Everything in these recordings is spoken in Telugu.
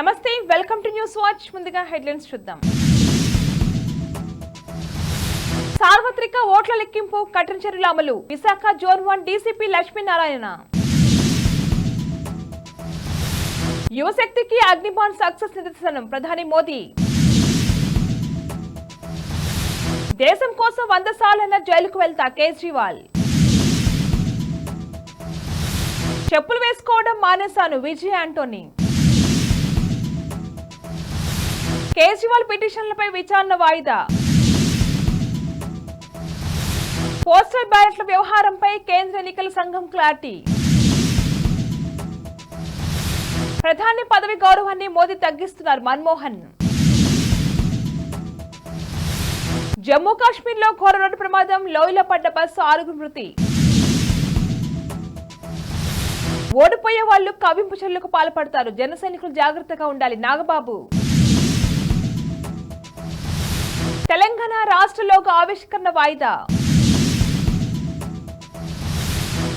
నమస్తే వెల్కమ్ టు న్యూస్ వాచ్. ముందుగా హెడ్లైన్స్ చూద్దాం. సార్వత్రిక ఓట్ల లెక్కింపు కఠిన చర్యల అమలు. Visakha zone one DCP Lakshminarayana. యువశక్తికి Agnibaan success నిదర్శనం ప్రధాని మోదీ. దేశం కోసం వంద సార్లైన జైలుకు వెళ్తా కేజ్రీవాల్. చెప్పులు వేసుకోవడం మానేశాను విజయ్ ఆంటోనీ. కేజ్రీవాల్ పిటిషన్లపై విచారణ వాయిదా. పోస్టల్ బ్యాలెట్ల వ్యవహారంపై కేంద్ర ఎన్నికల సంఘం క్లారిటీ. ప్రధాని పదవి గౌరవాన్ని మోదీ తగ్గిస్తున్నారు మన్మోహన్. జమ్మూ కాశ్మీర్లో ఘోర రోడ్డు ప్రమాదం లోయలో పడ్డ బస్సు ఆరుగురు మృతి. ఓడిపోయే వాళ్ళు కవింపు చర్యలకు పాల్పడతారు. జన సైనికులు జాగ్రత్తగా ఉండాలి. నాగబాబు. తెలంగాణ రాష్ట్రంలోకి ఆవిష్కరణ వాయిదా?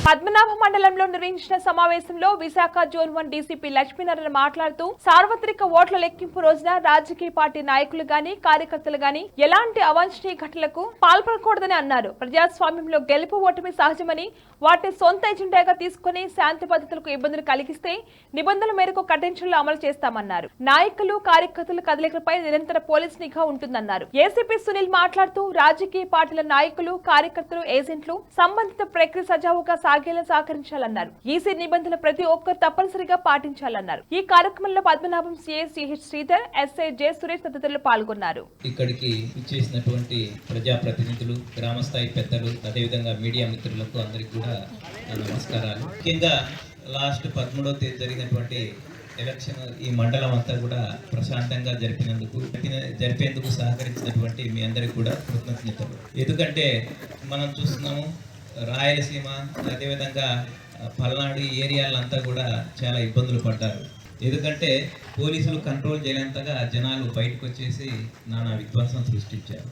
పద్మనాభ మండలంలో నిర్వహించిన సమావేశంలో Visakha zone one DCP Lakshminarayana మాట్లాడుతూ సార్వత్రిక ఓట్ల లెక్కింపు రోజున రాజకీయ పార్టీ నాయకులు గాని కార్యకర్తలు గాని ఎలాంటి అవాంఛనీయ ఘటనలకు పాల్పడకూడదని అన్నారు. ప్రజాస్వామ్యంలో గెలుపు ఓటమి సహజమని వాటిని సొంత ఎజెండాగా తీసుకుని శాంతి భద్రతలకు ఇబ్బందులు కలిగిస్తే నిబంధనల మేరకు కఠిన అమలు చేస్తామన్నారు. నాయకులు కార్యకర్తల కదలికలపై నిరంతర పోలీస్ నిఘా ఉంటుందన్నారు. ఏసీపీ సునీల్ మాట్లాడుతూ రాజకీయ పార్టీల నాయకులు కార్యకర్తలు ఏజెంట్లు సంబంధిత ప్రక్రియ సజావుగా సాగేలా సహకరించాలన్నారు. ఈసీ నిబంధనలు ప్రతి ఒక్కరు తప్పనిసరిగా పాటించాలన్నారు. ఈ కార్యక్రమంలో Padmanabham CI CH Sridhar SI J Suresh తదితరులు పాల్గొన్నారు. ఇక్కడికి ఇచ్చేసినటువంటి ప్రజాప్రతినిధులు గ్రామస్థాయి పెద్దలు అదేవిధంగా మీడియా మిత్రులకు అందరికీ కూడా నమస్కారాలు. ముఖ్యంగా లాస్ట్ పదమూడవ తేదీ జరిగినటువంటి ఎలక్షన్ ఈ మండలం అంతా కూడా ప్రశాంతంగా జరిపినందుకు జరిపేందుకు సహకరించినటువంటి మీ అందరికి కూడా కృతజ్ఞతలు. ఎందుకంటే మనం చూస్తున్నాము రాయలసీమ అదేవిధంగా పల్నాడు ఏరియాలంతా కూడా చాలా ఇబ్బందులు పడ్డారు. ఎందుకంటే పోలీసులు కంట్రోల్ చేయలేంతగా జనాలు బయటకు వచ్చేసి నానా విధ్వంసం సృష్టించారు.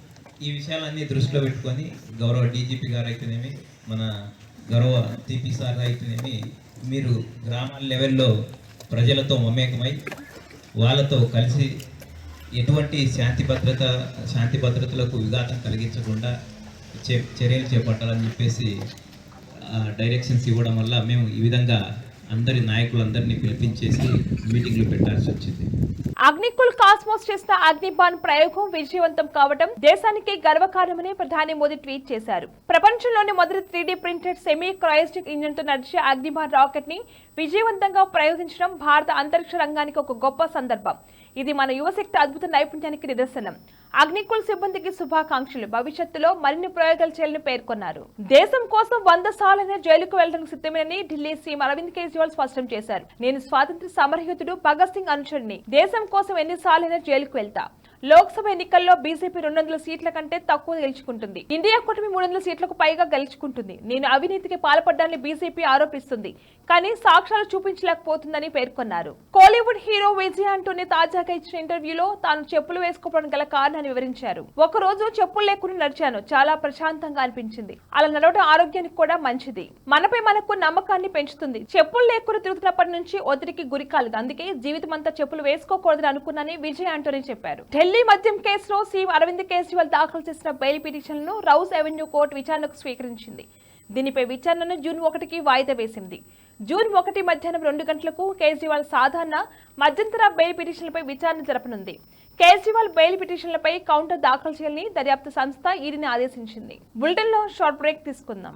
ఈ విషయాలన్నీ దృష్టిలో పెట్టుకొని గౌరవ డీజీపీ గారు అయితేనేమి మన గౌరవ టీపీ సార్ అయితేనేమి మీరు గ్రామాల లెవెల్లో ప్రజలతో మమేకమై వాళ్ళతో కలిసి ఎటువంటి శాంతి భద్రత శాంతి భద్రతలకు విఘాతం కలిగించకుండా చర్యలు చేపట్టాలని చెప్పేసి డైరెక్షన్స్ ఇవ్వడం వల్ల మేము ఈ విధంగా అందరి నాయకులందరినీ పిలిపించేసి మీటింగ్లు పెట్టాల్సి వచ్చింది. అగ్నికుల్ కాస్మోస్ చేసిన అగ్నిబాన్ ప్రయోగం విజయవంతం కావడం దేశానికి గర్వకారణమని ప్రధాని మోదీ ట్వీట్ చేశారు. ప్రపంచంలోని మొదటి three D printed semi cryogenic ఇంజిన్తో నడిచే అగ్నిబాన్ రాకెట్ని విజయవంతంగా ప్రయోగించడం భారత అంతరిక్ష రంగానికి ఒక గొప్ప సందర్భం. ఇది మన యువశక్తి అద్భుత నైపుణ్యానికి నిదర్శనం. అగ్నికుల్ సిబ్బందికి శుభాకాంక్షలు. భవిష్యత్తులో మరిన్ని ప్రయోగాలు చేయాలని పేర్కొన్నారు. దేశం కోసం వంద సార్లైన జైలుకు వెళ్ళడానికి సిద్ధమేనని ఢిల్లీ సీఎం అరవింద్ కేజ్రీవాల్ స్పష్టం చేశారు. నేను స్వాతంత్ర సమరయోధుడు భగత్ సింగ్ అనుచరుని దేశం కోసం ఎన్నిసార్లైనా జైలుకు వెళ్తా. లోక్సభ ఎన్నికల్లో బీజేపీ రెండు వందల సీట్ల కంటే తక్కువ గెలుచుకుంటుంది. ఇండియా కూటమి మూడు వందల సీట్లకు పైగా గెలుచుకుంటుంది. నేను అవినీతికి పాల్పడ్డాన్ని బీజేపీ ఆరోపిస్తుంది. కానీ సాక్ష్యాలు చూపించలేకపోతుందని పేర్కొన్నారు. కోలీవుడ్ హీరో విజయ్ అంటూనే తాజాగా ఇచ్చిన ఇంటర్వ్యూలో తాను చెప్పులు వేసుకోవడానికి గల కారణాన్ని వివరించారు. ఒక రోజు చెప్పులు లేకుండా నడిచాను. చాలా ప్రశాంతంగా అనిపించింది. అలా నడవడం ఆరోగ్యానికి కూడా మంచిది. మనపై మనకు నమ్మకాన్ని పెంచుతుంది. చెప్పులు లేకుండా తిరుగుతున్నప్పటి నుంచి ఒత్తిడికి గురి కాలేదు అందుకే జీవితం అంతా చెప్పులు వేసుకోకూడదని అనుకున్నానని విజయ్ అంటూనే చెప్పారు. ఢిల్లీ మద్యం కేసులో సీఎం అరవింద్ కేజ్రీవాల్ దాఖలు చేసిన బెయిల్ పిటిషన్ను రౌస్ అవెన్యూ కోర్టు విచారణకు స్వీకరించింది. దీనిపై విచారణను జూన్ ఒకటికి వాయిదా వేసింది. జూన్ ఒకటి మధ్యాహ్నం రెండు గంటలకు కేజ్రీవాల్ సాధారణ మధ్యంతర బెయిల్ పిటిషన్లపై విచారణ జరపనుంది. కేజ్రీవాల్ బెయిల్ పిటిషన్లపై కౌంటర్ దాఖలు చేయాలని దర్యాప్తు సంస్థ ఈడీని ఆదేశించింది. బులెటిన్లో షార్ట్ బ్రేక్ తీసుకుందాం.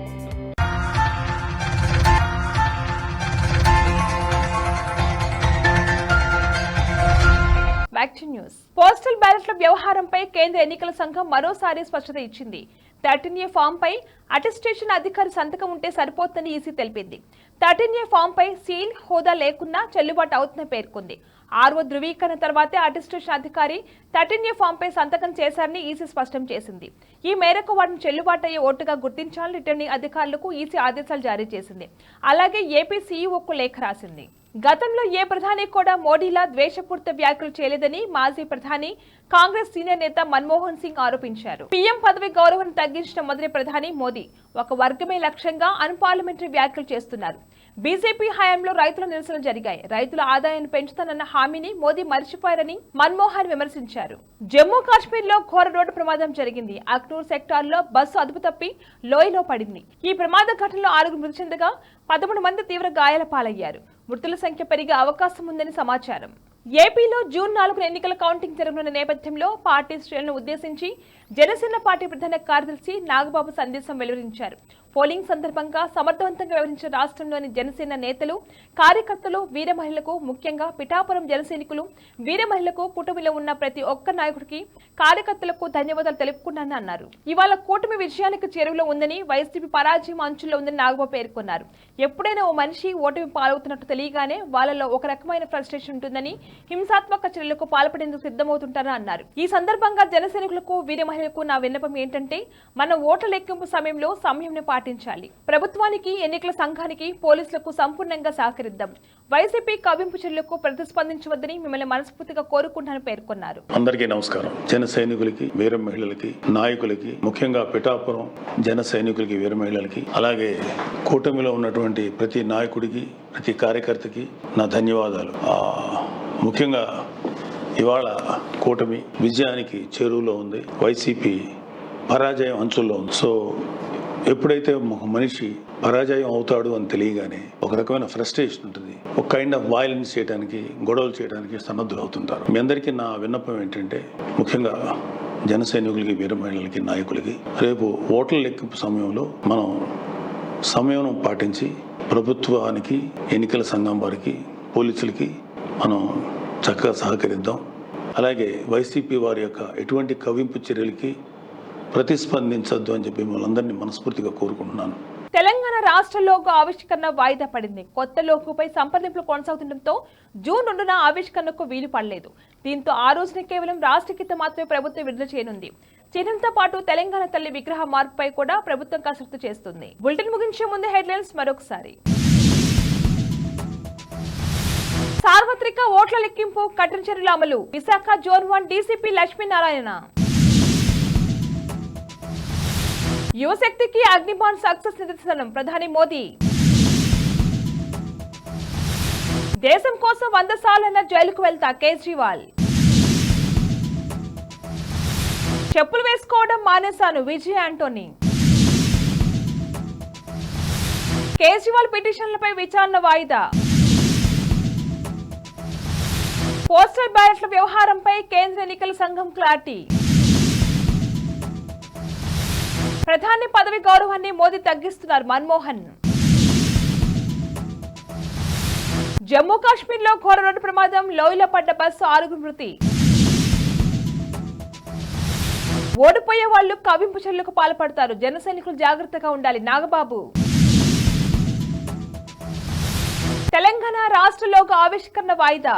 బ్యాక్ టు న్యూస్ పోస్టల్ బ్యాలెట్ల వ్యవహారంపై కేంద్ర ఎన్నికల సంఘం మరోసారి స్పష్టత ఇచ్చింది. థర్టీన్ ఏ ఫామ్ పై అటెస్టేషన్ అధికారి సంతకం ఉంటే సరిపోతుందని ఈసీ తెలిపింది. థర్టీన్ ఏ ఫామ్ పై సీల్ హోదా లేకున్నా చెల్లుబాటు అవుతుందని పేర్కొంది. ఆర్ఓ ధృవీకరణ తర్వాతే అటెస్టేషన్ అధికారి థర్టీన్ ఏ ఫామ్ పై సంతకం చేశారని ఈసీ స్పష్టం చేసింది. ఈ మేరకు వాటిని చెల్లుబాటు అయ్యే ఓటుగా గుర్తించాలని రిటర్నింగ్ అధికారులకు ఈసీ ఆదేశాలు జారీ చేసింది. అలాగే ఏపీ సీఈఓకు లేఖ రాసింది. గతంలో ఏ ప్రధాని కూడా మోడీలా ద్వేషపూరిత వ్యాఖ్యలు చేయలేదని మాజీ ప్రధాని కాంగ్రెస్ సీనియర్ నేత మన్మోహన్ సింగ్ ఆరోపించారు. పీఎం పదవి గౌరవం తగ్గించిన మొదటి ప్రధాని మోదీ. ఒక వర్గమే లక్ష్యంగా అన్పార్లమెంటరీ వ్యాఖ్యలు చేస్తున్నారు. బీజేపీ హయాంలో రైతుల నిరసనలు జరిగాయి. రైతుల ఆదాయాన్ని పెంచుతానన్న హామీని మోదీ మర్చిపోయారని మన్మోహన్ విమర్శించారు. జమ్మూ కాశ్మీర్లో ఘోర రోడ్డు ప్రమాదం జరిగింది. అక్నూర్ సెక్టార్లో బస్సు అదుపు తప్పి లోయలో పడింది. ఈ ప్రమాద ఘటనలో ఆరుగురు మృతి చెందగా పదమూడు మంది తీవ్ర గాయాల పాలయ్యారు. మృతుల సంఖ్య పెరిగే అవకాశం ఉందని సమాచారం. ఏపీలో జూన్ నాలుగున ఎన్నికల కౌంటింగ్ జరగనున్న నేపథ్యంలో పార్టీ శ్రేణులను ఉద్దేశించి జనసేన పార్టీ ప్రధాన కార్యదర్శి నాగబాబు సందేశం వెలువరించారు. పోలింగ్ సందర్భంగా సమర్థవంతంగా వ్యవహరించిన రాష్ట్రంలోని జనసేన నేతలు కార్యకర్తలు వీర మహిళలకు ముఖ్యంగా పిఠాపురం జనసైనికులు వీర మహిళలకు కూటమిలో ఉన్న ప్రతి ఒక్క నాయకుడికి కార్యకర్తలకు ధన్యవాదాలు తెలుపుకున్నానని అన్నారు. ఇవాళ కూటమి విజయానికి చేరువలో ఉందని వైసీపీ పరాజయం అంచుల్లో ఉందని నాగబాబు పేర్కొన్నారు. ఎప్పుడైనా ఓ మనిషి ఓటమి పాలవుతున్నట్టు తెలియగానే వాళ్ళలో ఒక రకమైన ఫ్రస్ట్రేషన్ ఉంటుందని హింసాత్మక చర్యలకు పాల్పడేందుకు సిద్ధమవుతుంటారని అన్నారు. ఈ సందర్భంగా జనసైనికులకు వీర మహిళలకు నా విన్నపం ఏంటంటే మన ఓట్ల లెక్కింపు సమయంలో సంయమనం పాటించాలి. ప్రభుత్వానికి ఎన్నికల సంఘానికి పోలీసులకు సంపూర్ణంగా సహకరిద్దాం. వైసీపీ కవింపు చర్యలకు ప్రతిస్పందించవద్దని మిమ్మల్ని మనస్ఫూర్తిగా కోరుకుంటానని పేర్కొన్నారు. అందరికీ నమస్కారం. జన సైనికులకి వీర మహిళలకి నాయకులకి ముఖ్యంగా పిఠాపురం జన సైనికులకి వీర మహిళలకి అలాగే కూటమిలో ఉన్నటువంటి ప్రతి నాయకుడికి ప్రతి కార్యకర్తకి నా ధన్యవాదాలు. ముఖ్యంగా ఇవాళ కూటమి విజయానికి చేరువలో ఉంది. వైసీపీ పరాజయం అంచుల్లో ఉంది. సో ఎప్పుడైతే ఒక మనిషి పరాజయం అవుతాడు అని తెలియగానే ఒక రకమైన ఫ్రస్ట్రేషన్ ఉంటుంది. ఒక కైండ్ ఆఫ్ వైలెన్స్ చేయడానికి గొడవలు చేయడానికి సన్నద్ధులు అవుతుంటారు మీ అందరికీ నా విన్నపం ఏంటంటే ముఖ్యంగా జన సైనికులకి వీర మహిళలకి నాయకులకి రేపు ఓట్ల లెక్కింపు సమయంలో మనం సమయం పాటించి ప్రభుత్వానికి ఎన్నికల సంఘం వారికి పోలీసులకి మనం చక్కగా సహకరిద్దాం. అలాగే వైసీపీ వారి యొక్క ఎటువంటి కవింపు చర్యలకి ప్రతిస్పందించొద్దు అని చెప్పి మిమ్మల్ని అందరినీ మనస్ఫూర్తిగా కోరుకుంటున్నాను. తెలంగాణ రాష్ట్ర లోగో ఆవిష్కరణ వాయిదా పడింది. కొత్త లోగోపై సంప్రదింపులు కొనసాగుతుండటంతో జూన్ రెండున ఆవిష్కరణకు వీలు పడలేదు. దీంతో ఆ రోజున కేవలం రాష్ట్ర గీత మాత్రమే ప్రభుత్వం విడుదల చేయనుంది. చిహ్నంతో పాటు తెలంగాణ తల్లి విగ్రహ మార్పుపై కూడా ప్రభుత్వం కసరత్తు చేస్తుంది. బులెటిన్ ముగించే ముందు హెడ్లైన్స్ మరొకసారి. సార్వత్రిక ఓట్ల లెక్కింపు కఠిన చర్యల అమలు. Visakha zone one DCP Lakshminarayana. యువశక్తికి Agnibaan success నిదర్శనం ప్రధాని మోదీ. దేశం కోసం వంద సార్లైన జైలుకు వెళ్తా కేజ్రీవాల్. చెప్పులు వేసుకోవడం మానేశాను విజయ్ ఆంటోనీ. కేజ్రీవాల్ పిటిషన్లపై విచారణ వాయిదా. పోస్టల్ బ్యాలెట్ల వ్యవహారంపై కేంద్ర ఎన్నికల సంఘం క్లారిటీ. ప్రధాని పదవి గౌరవాన్ని మోదీ తగ్గిస్తున్నారు మన్మోహన్. జమ్మూ కాశ్మీర్లో ఘోర రోడ్డు ప్రమాదం లోయలో పడ్డ బస్సు ఆరుగురు మృతి. ఓడిపోయే వాళ్ళు కవింపు చర్యలకు పాల్పడతారు. జన సైనికులు జాగ్రత్తగా ఉండాలి. నాగబాబు. తెలంగాణ రాష్ట్రంలోకి ఆవిష్కరణ వాయిదా.